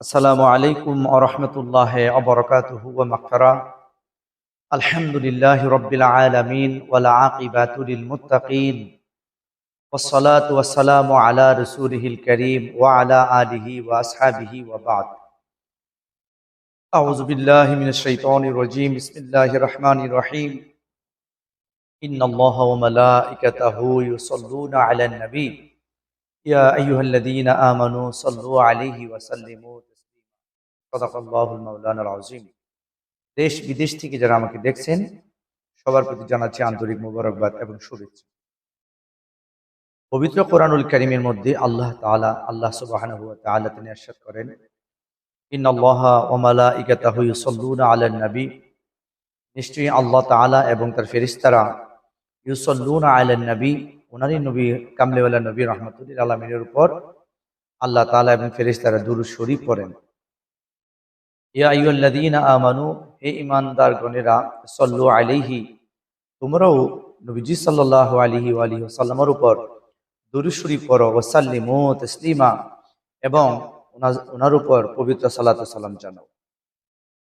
السلام عليكم ورحمة الله وبركاته ومغفرة. الحمد لله رب العالمين والعاقبة للمتقين. والصلاة والسلام على رسوله الكريم وعلى آله وأصحابه وبعد. أعوذ بالله من الشيطان الرجيم. بسم الله الرحمن الرحيم. إن الله وملائكته يصلون على النبي. يا أيها الذين آمنوا صلوا عليه وسلموا تسليما صدق الله المولانا العظيم দেশ বিদেশ থেকে যারা আমাকে দেখছেন সবার প্রতি জানাচ্ছি আন্তরিক মোবারকবাদ এবং শুভেচ্ছা পবিত্র কোরআনুল করিমের মধ্যে আল্লাহ তাআলা আল্লাহ সুবহানাহু ওয়া তাআলা তিনি ارشاد করেন ইন্নাল্লাহা ওয়া মালাইকাতাহু ইউসাল্লুনা আলান নবী নিশ্চয়ই আল্লাহ তাআলা এবং তার ফেরেশতারা ইউসাল্লুনা আলান নবী ওনারই নবী, কামলেওয়ালা নবী রহমতুল্লিল আলমিনের উপর আল্লাহ তাআলা এবং ফেরেশতারা দুরূদ শরীফ পড়েন। ইয়া আইয়ুহাল্লাযীনা আমানু, হে ঈমানদার গণেরা সাল্লু আলাইহি, তোমরাও নবীজি ওয়া আলিহি ওয়াসাল্লামের উপর দুরূদ শরীফ পড়ো ওয়া সাল্লিমু তাসলিমা, এবং ওনার- উপর পবিত্র সালাতু সালাম জানাও।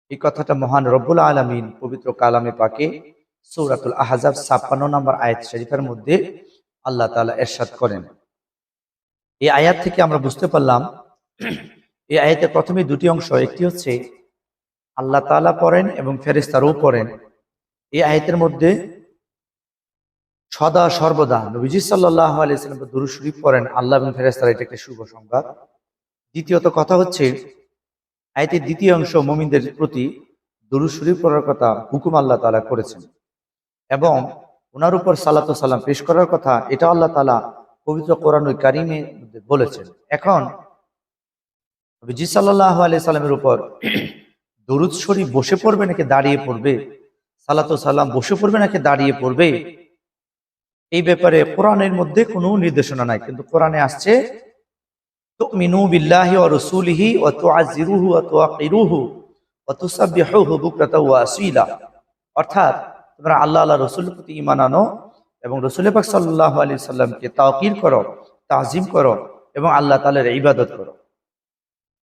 এই কথাটা মহান রব্বুল আলামিন পবিত্র কালামে পাকে সূরাতুল আহজাব 56 নম্বর আয়াত শরীফের মধ্যে আল্লাহ তাআলা এরশাদ করেন। এই আয়াত থেকে আমরা বুঝতে পারলাম, এই আয়াতের প্রথমে দুটি অংশ, একটি হচ্ছে আল্লাহ তাআলা পড়েন এবং ফেরেশতারাও পড়েন। এই আয়াতের মধ্যে সদা সর্বদা নবীজি সাল্লাল্লাহু আলাইহি সাল্লাম দুরূদ শরীফ পড়েন, আল্লাহ এবং ফেরেশতারা এটা একটা শুভ সংবাদ। দ্বিতীয়ত কথা হচ্ছে, আয়াতের দ্বিতীয় অংশ মুমিনদের প্রতি দুরূদ শরীফ পড়ার কথা হুকুম আল্লাহ তাআলা করেছেন। এবং ওনার উপর সালাতু সালাম পেশ করার কথা, এটা আল্লাহ তাআলা পবিত্র কোরআনুল কারিমে বলেছেন। এখন নবীজি সাল্লাল্লাহু আলাইহি সাল্লামের উপর দরুদ শরীফ বসে পড়বে নাকি দাঁড়িয়ে পড়বে? সালাতু সালাম বসে পড়বে নাকি দাঁড়িয়ে পড়বে? এই ব্যাপারে কোরআনের মধ্যে কোনো নির্দেশনা নাই, কিন্তু কোরআনে আসছে, তুমিনু বিল্লাহি ওয়া রাসূলিহি ওয়া তুআযিরুহু ওয়া তুআকিরুহু ওয়া তুসাব্বিহুহু বুকরাতা ওয়া অর্থাৎ তোমরা আল্লাহ আল্লাহ রসুলের প্রতি ইমান আনো এবং রসুল পাক সাল্লাল্লাহু আলাইহি সাল্লামকে তাওকির করো, তাজিম করো এবং আল্লাহ তালের ইবাদত করো।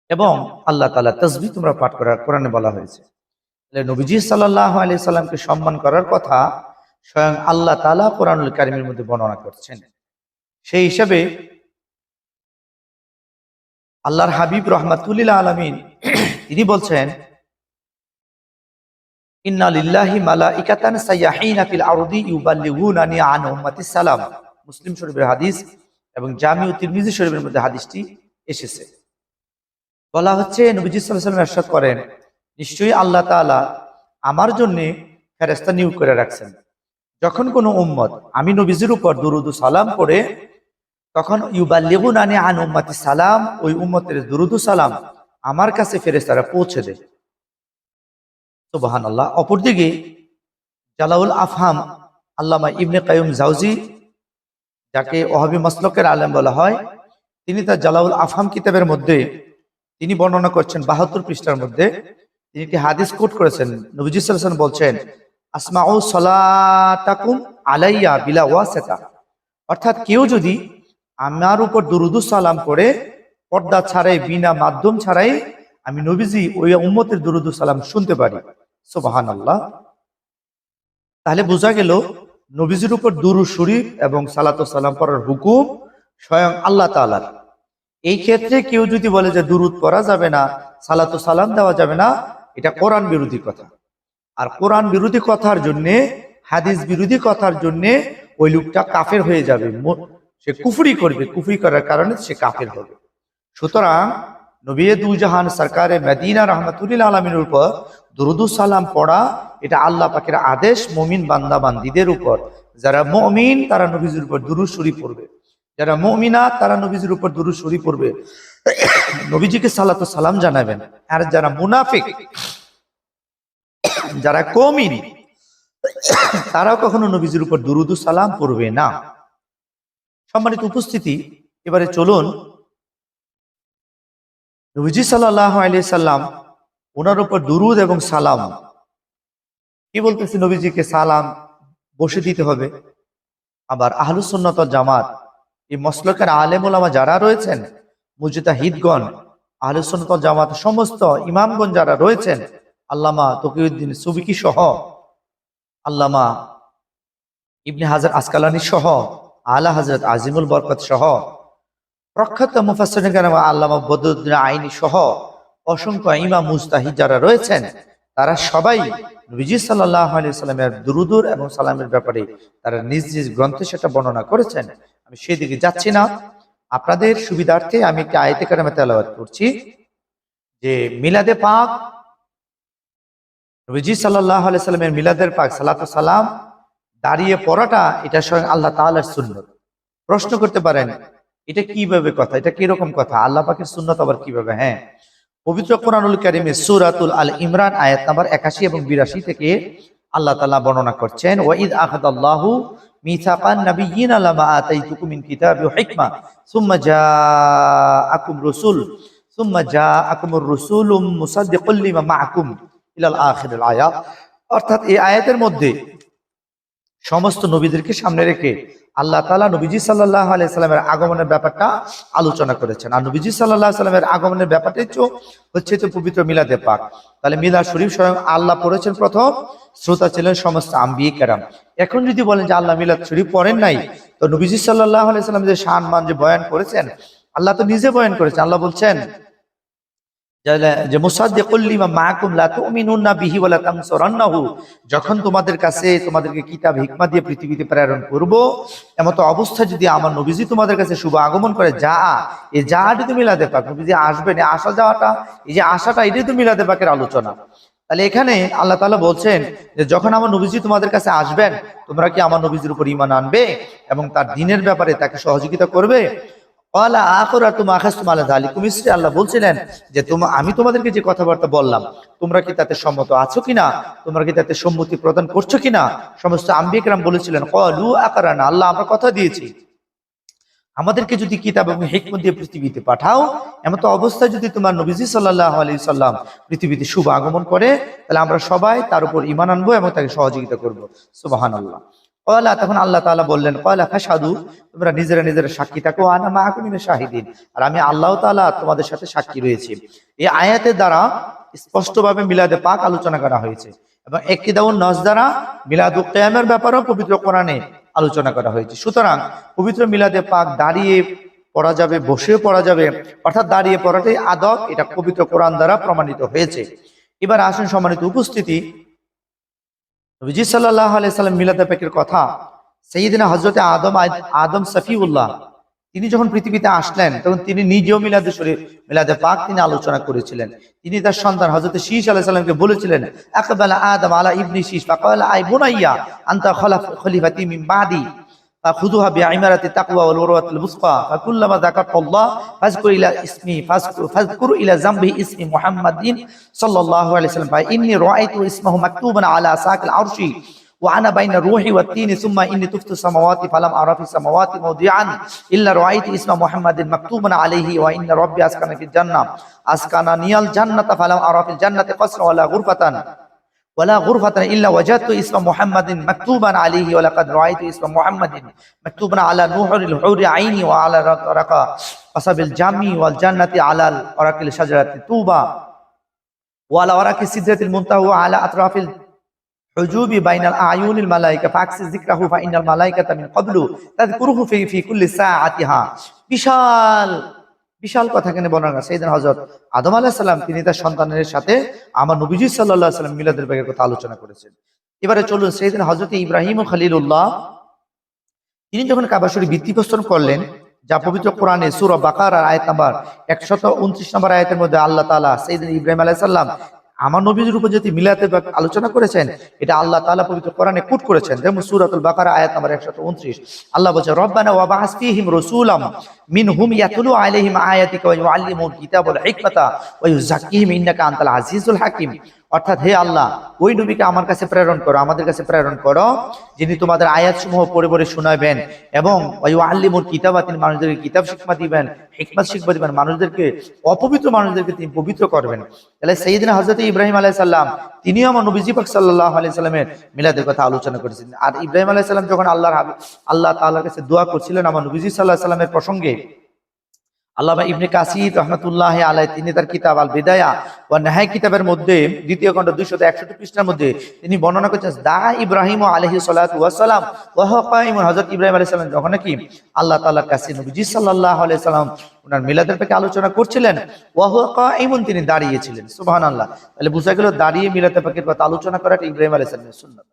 এবং আল্লাহ তালা তাসবিহ তোমরা পাঠ করার কোরআনে বলা হয়েছে। তাহলে নবীজি সাল্লাল্লাহু আলাইহি সাল্লামকে সম্মান করার কথা স্বয়ং আল্লাহ তাআলা কোরআনুল কারীমের মধ্যে বর্ণনা করছেন। সেই হিসাবে আল্লাহর হাবিব রহমাতুল্লিল আলমিন তিনি বলছেন ইন্না লিল্লাহি মালাইকাতান সাইয়াহিনা ফিল আরদি ইউবাল্লিগুনানি আন উম্মতি সালাম। মুসলিম শরীফের হাদিস এবং জামি তিরমিজি শরীফের মধ্যে হাদিসটি এসেছে। বলা হচ্ছে, নবীজি সাল্লাল্লাহু করেন, নিশ্চয়ই আল্লাহ তাআলা আমার জন্য ফেরেস্তা নিয়োগ করে রাখছেন। যখন কোনো উম্মত, আমি নবীজির উপর দুরুদু সালাম করে তখন ইউবাল্লিগুনানি আন উম্মতি সালাম, ওই উম্মতের দুরুদু সালাম আমার কাছে ফেরেস্তারা পৌঁছে দেয়। সুবাহান আল্লাহ অপরদিকে জালাউল আফহাম আল্লামা ইবনে কায়ুম জাউজি যাকে ওহাবি মাসলকের আলেম বলা হয়, তিনি তার জালাউল আফহাম কিতাবের মধ্যে তিনি বর্ণনা করছেন বাহাত্তর পৃষ্ঠার মধ্যে। তিনি একটি হাদিস কোট করেছেন। নবীজি সাল্লাল্লাহু বলছেন, আসমাউ সলাতাকুম আলাইয়া বিলা ওয়াসিতা। অর্থাৎ কেউ যদি আমার উপর দুরুদু সালাম করে, পর্দা ছাড়াই, বিনা মাধ্যম ছাড়াই আমি নবীজি ওই উম্মতের দুরুদু সালাম শুনতে পারি। সুবাহান আল্লাহ তাহলে বোঝা গেল, নবীজির উপর দুরু শরীফ এবং সালাত সালাম পড়ার হুকুম স্বয়ং আল্লাহ তাআলার। এই ক্ষেত্রে কেউ যদি বলে যে দুরুদ করা যাবে না, সালাত সালাম দেওয়া যাবে না, এটা কোরআন বিরোধী কথা। আর কোরআন বিরোধী কথার জন্যে, হাদিস বিরোধী কথার জন্যে ওই লোকটা কাফের হয়ে যাবে। সে কুফরি করবে। কুফরি করার কারণে সে কাফের হবে। সুতরাং নবী দুজাহান সরকারে মদিনা রহমতুল্লিল আলমিনের উপর দুরুদু সালাম পড়া, এটা আল্লাহ পাকের আদেশ মমিন বান্দা বান্দিদের উপর। যারা মমিন, তারা নবীজির উপর দুরুদ শরীফ পড়বে। যারা মমিনা তারা নবীজির উপর দুরুদ শরীফ পড়বে। নবীজিকে সালাত সালাম জানাবেন। আর যারা মুনাফিক, যারা কমিন তারা কখনো নবীজির উপর দুরুদু সালাম পড়বে না। সম্মানিত উপস্থিতি, এবারে চলুন নবীজি সাল্লাহ সাল্লাম ওনার উপর দুরুদ এবং সালাম। কি বলতেছে নবীজিকে? সালাম বসে দিতে হবে। আবার আহলুসুন্নত জামাত, এই মসলকের আলেম ওলামা যারা রয়েছেন মুজিদা হিদগণ আহলুসুন্নত জামাত সমস্ত ইমামগঞ্জ যারা রয়েছেন, আল্লামা তকিউদ্দিন সুবিকি সহ, আল্লামা ইবনে হাজার আসকালানি সহ, আলা হজরত আজিমুল বরকত সহ প্রখ্যাত মুফাসরিন কেরাম আল্লামা বদরুদ্দিন আইনি সহ অসংখ্য ইমাম মুস্তাহিদ যারা রয়েছেন, তারা সবাই নবীজি সাল্লাহ আলি সাল্লামের দুরুদুর এবং সালামের ব্যাপারে তারা নিজ নিজ গ্রন্থে সেটা বর্ণনা করেছেন। আমি সেই দিকে যাচ্ছি না। আপনাদের সুবিধার্থে আমি একটি আয়তে কারামে তেলাওয়াত করছি যে মিলাদে পাক, নবীজি সাল্লাহ আলি সাল্লামের মিলাদের পাক সালাত সালাম দাঁড়িয়ে পড়াটা এটা স্বয়ং আল্লাহ তাআলার সুন্নত। প্রশ্ন করতে পারেন এটা কীভাবে কথা? এটা কীরকম কথা? আল্লাহ পাকের সুন্নত আবার কীভাবে? হ্যাঁ। পবিত্র কোরআনুল কারিমে সুরাতুল আল ইমরান আয়াত নাম্বার একাশি এবং বিরাশি থেকে আল্লাহ তাআলা বর্ণনা করছেন ওয়াইদ আখাদাল্লাহু মিসাকান নাবিয়িন লামা আতাইতুকুম মিন কিতাবি ওয়া হিকমা সুম্মা জাআকুম রাসূল সুম্মা জাআকুমুর রাসূলুম মুসাদ্দিকুল লিমা মাআকুম ইলাল আখিরিল আয়াত। অর্থাৎ এই আয়াতের মধ্যে সমস্ত নবীদেরকে সামনে রেখে আল্লাহ তালা নবীজি সাল্লাহ আলাইসাল্লামের আগমনের ব্যাপারটা আলোচনা করেছেন। আর নবীজি সাল্লাহ সাল্লামের আগমনের ব্যাপারটাই হচ্ছে তো পবিত্র মিলাদে পাক। তাহলে মিলাদ শরীফ স্বয়ং আল্লাহ পড়েছেন প্রথম, শ্রোতা ছিলেন সমস্ত আম্বিয়ে কেরাম। এখন যদি বলেন যে আল্লাহ মিলাদ শরীফ পড়েন নাই, তো নবীজি সাল্লাহ আলাইসাল্লাম যে শান মান যে বয়ান করেছেন, আল্লাহ তো নিজে বয়ান করেছেন। আল্লাহ বলছেন যে যখন তোমাদের কাছে তোমাদেরকে কিতাব হিকমা দিয়ে পৃথিবীতে প্রেরণ করব, এমতো অবস্থা যদি আমার নবীজি তোমাদের কাছে শুভ আগমন করে, যা, এই যাটি তো মিলাদে পাক, নবীজি আসবেন আসা যাওয়াটা, এই যে আশাটা, এটাই তো মিলাদে পাকের আলোচনা। তাহলে এখানে আল্লাহ তালা বলছেন যে যখন আমার নবীজি তোমাদের কাছে আসবেন, তোমরা কি আমার নবীজির উপর ইমান আনবে এবং তার দিনের ব্যাপারে তাকে সহযোগিতা করবে? আল্লাহ বলছিলেন যে আমি তোমাদেরকে যে কথাবার্তা বললাম, তোমরা কি তাতে সম্মত আছো কিনা? তোমরা কি তাতে সম্মতি প্রদান করছ কিনা? সমস্ত আম্বিকরাম বলেছিলেন ক্বালু আকরানা আল্লাহ আমরা কথা দিয়েছি। আমাদেরকে যদি কিতাব এবং হিকমত দিয়ে পৃথিবীতে পাঠাও, এমন তো অবস্থায় যদি তোমার নবীজি সাল্লাহ আলি সাল্লাম পৃথিবীতে শুভ আগমন করে, তাহলে আমরা সবাই তার উপর ইমান আনব এবং তাকে সহযোগিতা করব। সুবাহান আল্লাহ কয়লা তখন আল্লাহ তাআলা বললেন কয়লা ফাসাদু তোমরা নিজেরা নিজেরা সাক্ষী থাকো আনা মা আকুমিনে শাহিদিন। আর আমি আল্লাহ তালা তোমাদের সাথে সাক্ষী রয়েছি। এই আয়াতের দ্বারা স্পষ্টভাবে মিলাদে পাক আলোচনা করা হয়েছে। এবং একটি দাউন নজ দ্বারা মিলাদু কিয়ামের ব্যাপারেও পবিত্র কোরআনে আলোচনা করা হয়েছে। সুতরাং পবিত্র মিলাদে পাক দাঁড়িয়ে পড়া যাবে, বসেও পড়া যাবে, অর্থাৎ দাঁড়িয়ে পড়াটাই আদব, এটা পবিত্র কোরআন দ্বারা প্রমাণিত হয়েছে। এবার আসুন সম্মানিত উপস্থিতি নবীজি সাল্লাহ আলাইসাল্লাম মিলাদ প্যাকের কথা সেইদিনা হজরতে আদম আদম সফিউল্লাহ, তিনি যখন পৃথিবীতে আসলেন, তখন তিনি নিজেও মিলাদে শরীফ, মিলাদে পাক তিনি আলোচনা করেছিলেন। তিনি তার সন্তান হজরত শীষ আলাইসাল্লামকে বলেছিলেন, আকবালা আদম আলা ইবনি শীষ ফাকালা আই বোনাইয়া আন্তা খলিফা মিন বাদি। فخذوها بعمارة التقوى والوروة الوثقى. فكلما ذكرت الله فاذكر إلى اسمي فاذكر, إلى ذنبه اسم محمد صلى الله عليه وسلم. فإني رأيت اسمه مكتوبا على ساق العرش وأنا بين الروح والتين ثم إني تفت السماوات فلم أرى في السماوات موضعا إلا رأيت اسم محمد مكتوبا عليه وإن ربي أسكن في الجنة. أسكنني الجنة فلم أرى في الجنة قصر ولا غرفة. ولا غرفة إلا وجدت اسم محمد مكتوبا عليه ولقد رأيت اسم محمد مكتوبا على نوحر الحور عيني وعلى رقى قصب الجامي والجنة على ورق الشجرة طوبى وعلى ورق سدرة المنتهى وعلى أطراف الحجوب بين الأعين الملائكة فعكس ذكره فإن الملائكة من قبل تذكره في في كل ساعتها বিশাল বিশাল কথা এখানে বর্ণনা সেইদিন হজরত আদম আলাহিসাল্লাম তিনি তার সন্তানের সাথে আমার নবীজি সাল্লাহ সাল্লাম মিলাদের ব্যাগের কথা আলোচনা করেছেন। এবারে চলুন সেই দিন হজরত ইব্রাহিম খালিলুল্লাহ, তিনি যখন কাবাসুরি ভিত্তিপ্রস্তর করলেন, যা পবিত্র কোরআনে সুর বাকার আয়াত নাম্বার একশত উনত্রিশ নম্বর আয়াতের মধ্যে আল্লাহ তালা সেইদিন ইব্রাহিম আলাইসাল্লাম আমার নবীর উপর যদি মিলাতে আলোচনা করেছেন, এটা আল্লাহ তালা পবিত্র কোরআনে কুট করেছেন। যেমন সুরাতুল বাকার আয়াত নাম্বার 129 আল্লাহ বলছে, রব্বানা ফীহিম রাসূলাম মিনহুম ইয়াতলু আলাইহিম আয়াতিকা ওয়া কিতাবা হিকমাতা ওয়া ইউযাক্কিহিম ইন্নাকা আনতাল আজিজুল হাকিম। অর্থাৎ হে আল্লাহ, ওই নবীকে আমার কাছে প্রেরণ করো, আমাদের কাছে প্রেরণ করো, যিনি তোমাদের আয়াত সমূহ পড়ে পড়ে শোনাবেন এবং আল্লিমুর কিতাবা, তিনি মানুষদেরকে কিতাব শিক্ষা দিবেন, হিকমত শিক্ষা দিবেন, মানুষদেরকে অপবিত্র মানুষদেরকে তিনি পবিত্র করবেন। তাহলে সেই দিন হজরত ইব্রাহিম আলাই সাল্লাম তিনিও আমার নবীজি পাক সাল্লাহ আলাই সাল্লামের মিলাদের কথা আলোচনা করেছেন। আর ইব্রাহিম আলাই সাল্লাম যখন আল্লাহর আল্লাহ তাআলার কাছে দোয়া করছিলেন আমার নবীজি সাল্লাহ সাল্লামের প্রসঙ্গে আল্লামা ইবনে কাসির রহমতুল্লাহ আলাই তিনি তার কিতাব আল বিদায়া ও নাহাই কিতাবের মধ্যে, দ্বিতীয় খণ্ড দুইশত একষট্টি পৃষ্ঠার মধ্যে, তিনি বর্ণনা করছেন, দা ইব্রাহিম আলহি সালাম ওয়াহিম হজরত ইব্রাহিম আলাইহিস সালাম, যখন নাকি আল্লাহ তাআলার কাছে নবীজি সাল্লাল্লাহু আলাইহি সাল্লাম ওনার মিলাদের পেকে আলোচনা করছিলেন ওয়াহিমুন তিনি দাঁড়িয়েছিলেন, সুবহানাল্লাহ। তাহলে বোঝা গেল দাঁড়িয়ে মিলাতে পাকের কথা আলোচনা করাটা ইব্রাহিম আলাইহিস সালামের সুন্নাত।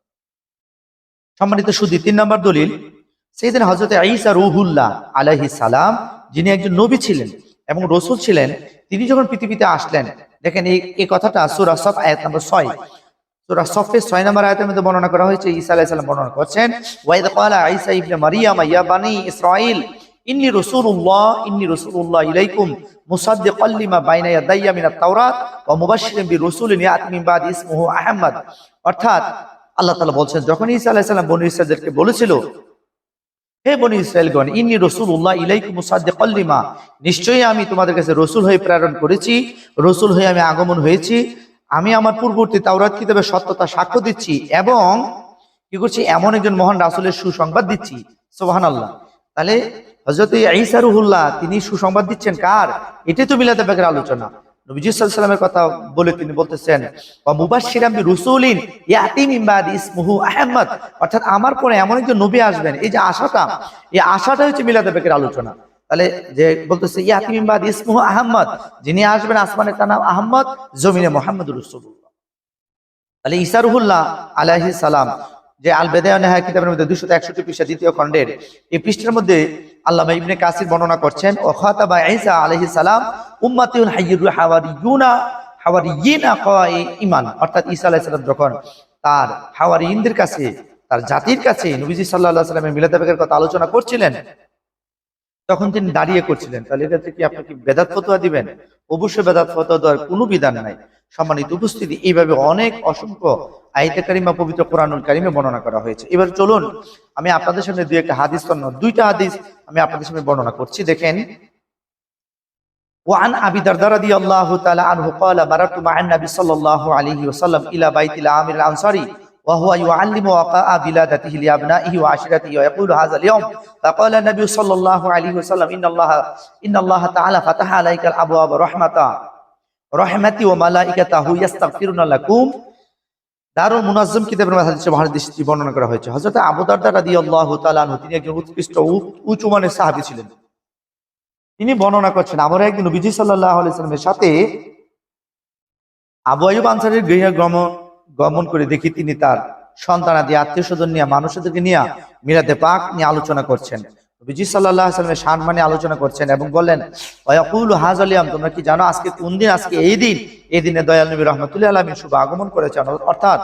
সম্মানিত সুদী, তিন নম্বর দলিল সেইদিন হজরত ঈসা রুহুল্লাহ আলাইহি সালাম, যিনি একজন নবী ছিলেন এবং রসুল ছিলেন, তিনি যখন পৃথিবীতে আসলেন, দেখেন এই কথাটা সুরা সফ আয়াত নম্বর ছয়। সুরা সফের ছয় নম্বর আয়াতের মধ্যে বর্ণনা করা হয়েছে, ঈসা আলাইহিস সালাম বর্ণনা করছেন ওয়াইদ ঈসা ইবনে মারিয়াম, ইয়া বানি রাসূলুল্লাহ রাসূলুল্লাহ ইলাইকুম, মুসাদ্দিকাল লিমা বাইনা ইয়াদাইয়া মিনাত তাওরাত, ওয়া মুবাশশিরান বিরাসূলিন ইয়াতি মিন বাদি ইসমুহু আহমদ। অর্থাৎ আল্লাহ তাআলা বলছেন, যখন ঈসা আলাইহিস সালাম বনি ইসরাঈলকে বলেছিল হে বনি ইসরায়েলগণ, ইন্নি রসুল্লাহ ইলাইকুম মুসাদ্দিকাল লিমা। নিশ্চয়ই আমি তোমাদের কাছে রসুল হয়ে প্রেরণ করেছি, রসুল হয়ে আমি আগমন হয়েছি। আমি আমার পূর্ববর্তী তাওরাত কিতাবের সত্যতা সাক্ষ্য দিচ্ছি এবং কি করছি? এমন একজন মহান রাসূলের সুসংবাদ দিচ্ছি। সুবহানাল্লাহ। তাহলে হযরত ঈসা রুহুল্লাহ, তিনি সুসংবাদ দিচ্ছেন কার? এটাই তো মিলাতে বেগের আলোচনা। নবীজি কথা বলে তিনি বলতেছেন ইয়াতি ইসমুহু আহমদ। অর্থাৎ আমার পরে এমন একজন নবী আসবেন, এই যে আশাটা, এই আশাটা হচ্ছে মিলাদে বেকের আলোচনা। তাহলে যে বলতেছে ইয়াতি মিন বাদি ইসমুহু আহমদ, যিনি আসবেন আসমানের তার নাম আহমদ, জমিনে মোহাম্মদ রাসূলুল্লাহ। তাহলে ঈসা রুহুল্লাহ আলাইহিস সালাম, যে আল বেদায় নেহা কিতাবের মধ্যে দুশো একষট্টি পৃষ্ঠা দ্বিতীয় খণ্ডের, এই পৃষ্ঠার মধ্যে আল্লাহ ইবনে কাসির বর্ণনা করছেন ও খাতাবা ঈসা আলাইহিস সালাম উম্মাতিউল হাইয়্যুর হাওয়ারিয়ুনা, হাওয়ারিয়িনা কয় ইমান অর্থাৎ ঈসা আলাইহিস সালাম যখন তার হাওয়ারিয়িনদের কাছে, তার জাতির কাছে নবীজি আলাইহি সাল্লামের মিলাদ বেগের কথা আলোচনা করছিলেন, তখন তিনি দাঁড়িয়ে করছিলেন। তাহলে এক্ষেত্রে কি আপনি কি বেদাত ফতোয়া দিবেন? অবশ্যই বেদাত ফতোয়া দেওয়ার কোনো বিধান নাই। সম্মানিত উপস্থিতি, এইভাবে অনেক অসংখ্য আইতে কারিমা, পবিত্র কোরআনুল কারিমে বর্ণনা করা হয়েছে। এবার চলুন, আমি আপনাদের সামনে দুই একটা হাদিস দুইটা হাদিস আমি আপনাদের সামনে বর্ণনা করছি। দেখেন وعن ابي الدرداء رضي الله تعالى عنه قال مررت مع النبي صلى الله عليه وسلم الى بيت العامر الانصاري وهو يعلم وقاء بلادته لابنائه وعشيرته ويقول هذا اليوم فقال النبي صلى الله عليه وسلم ان الله ان الله تعالى فتح عليك الابواب رحمه রহমাতি ও মালাইকাতাহু ইয়াস্তাগফিরুনা লাকুম দারুল মুনাজ্জম কিতাবের মধ্যে হাদিসে হাদিসটি বর্ণনা করা হয়েছে হযরত আবু দারদা রাদিয়াল্লাহু তাআলা আনহু তিনি একজন উৎকৃষ্ট উ- উঁচু মানের সাহাবী ছিলেন তিনি বর্ণনা করছেন, আমরা একদিন নবীজি সাল্লাল্লাহু আলাইহি সাল্লামের সাথে আবু আইয়ুব আনসারীর গৃহে গমন গমন করে দেখি তিনি তার সন্তানাদি আত্মীয় স্বজন নিয়ে, মানুষদেরকে নিয়ে মিরাতে পাক নিয়ে আলোচনা করছেন। আলাইহি সাল্লামের সম্মানে আলোচনা করছেন এবং বললেন ওয়াকুল হাজ আলিয়াম তোমরা কি জানো, আজকে কোন দিন, আজকে এই দিন, এই দিনে দয়াল নবী রহমতুল্লাহ আলমী শুভ আগমন করেছেন। অর্থাৎ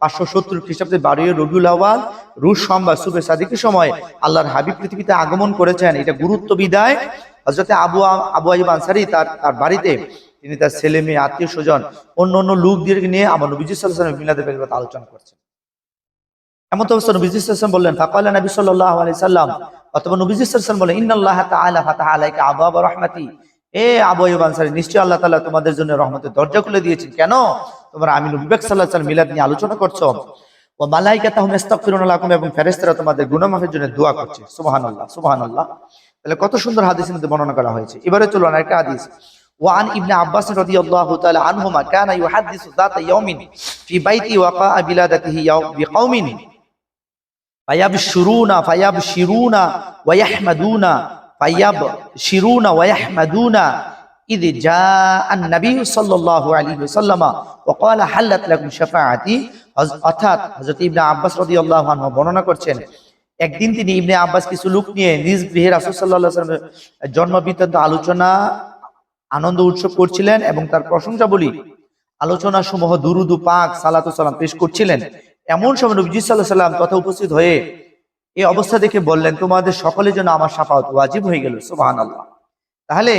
পাঁচশো সত্তর খ্রিস্টাব্দে বারোই রবিউল আওয়াল রুশ সোমবার শুভে সাদিকের সময় আল্লাহর হাবিব পৃথিবীতে আগমন করেছেন। এটা গুরুত্ব বিদায়। হজরতে আবু আবু আইব আনসারি তার তার বাড়িতে তিনি তার ছেলে মেয়ে, আত্মীয় স্বজন, অন্য অন্য লোকদের নিয়ে আমার নবীজি সাল্লাহ সাল্লাম মিলাদে বেগের আলোচনা করছেন। এমন তো অবস্থা, নবীজি সাল্লাম বললেন, ফাকালা নবী সাল্লাল্লাহু আলাইহি সাল্লাম অথবা নবীজি সাল্লাম বলেন, ইন্নাল্লাহ তাআলা ফাতাহা আলাইকা আবাবা রাহমাতি এ আবু আইয়ুব আনসারী নিশ্চয়ই আল্লাহ তাআলা তোমাদের জন্য রহমতের দরজা খুলে দিয়েছেন, কেন? তোমরা আমি নবী পাক সাল্লাল্লাহু আলাইহি ওয়াসাল্লাম মিলাদ নিয়ে আলোচনা করছ। ও মালাইকাতাহুম ইস্তাগফিরুনা লাকুম এবং ফেরেশতারা তোমাদের গুনাহ জন্য দোয়া করছে। সুবহানাল্লাহ সুবহানাল্লাহ। তাহলে কত সুন্দর হাদিসের মধ্যে বর্ণনা করা হয়েছে এবারে চলুন আরেকটা হাদিস وعن ابن عباس رضي الله تعالى عنهما كان يحدث ذات يوم في بيت وقاء بلادته يوم بقوم فيبشرون فيبشرون ويحمدون فيبشرون ويحمدون إذ جاء النبي صلى الله عليه وسلم وقال حلت لكم شفاعتي অর্থাৎ হযরত ইবনে আব্বাস রাদিয়াল্লাহু আনহু বর্ণনা করছেন একদিন তিনি ইবনে আব্বাস কিছু লোক নিয়ে নিজ গৃহে আলাইহি জন্ম বৃত্তান্ত আলোচনা, আনন্দ উৎসব করছিলেন এবং তার প্রশংসা বলি আলোচনা সমূহ দুরুদু পাক, সালাতু সালাম পেশ করছিলেন। এমন সময় নবীজি সাল্লাহ সাল্লাম তথা উপস্থিত হয়ে এই অবস্থা দেখে বললেন, তোমাদের সকলের জন্য আমার সাফাত ওয়াজিব হয়ে গেল সুবাহান আল্লাহ তাহলে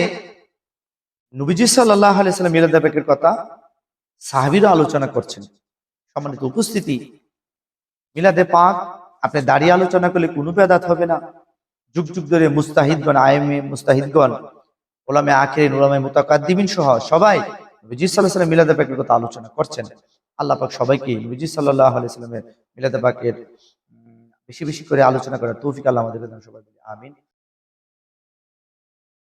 নবীজি সাল্লাহ আলাইসাল্লাম মিলাদা বেকের কথা সাহাবিরা আলোচনা করছেন। সম্মানিত উপস্থিতি, মিলাদে পাক আপনি দাঁড়িয়ে আলোচনা করলে কোনো বেদাত হবে না। যুগ যুগ ধরে মুস্তাহিদগণ আইএমএ মুস্তাহিদগণ, ওলামে আখেরিন ওলামে মুতাকাদ্দিমিন সহ সবাই নবীজি সাল্লাহ সাল্লাম মিলাদে পাকের কথা আলোচনা করছেন। আল্লাহ পাক সবাইকে নবীজি সাল্লাহ আলাইহি সাল্লামের মিলাদে পাকের বেশি বেশি করে আলোচনা করার তৌফিক আল্লাহ আমাদের সবাই আমিন।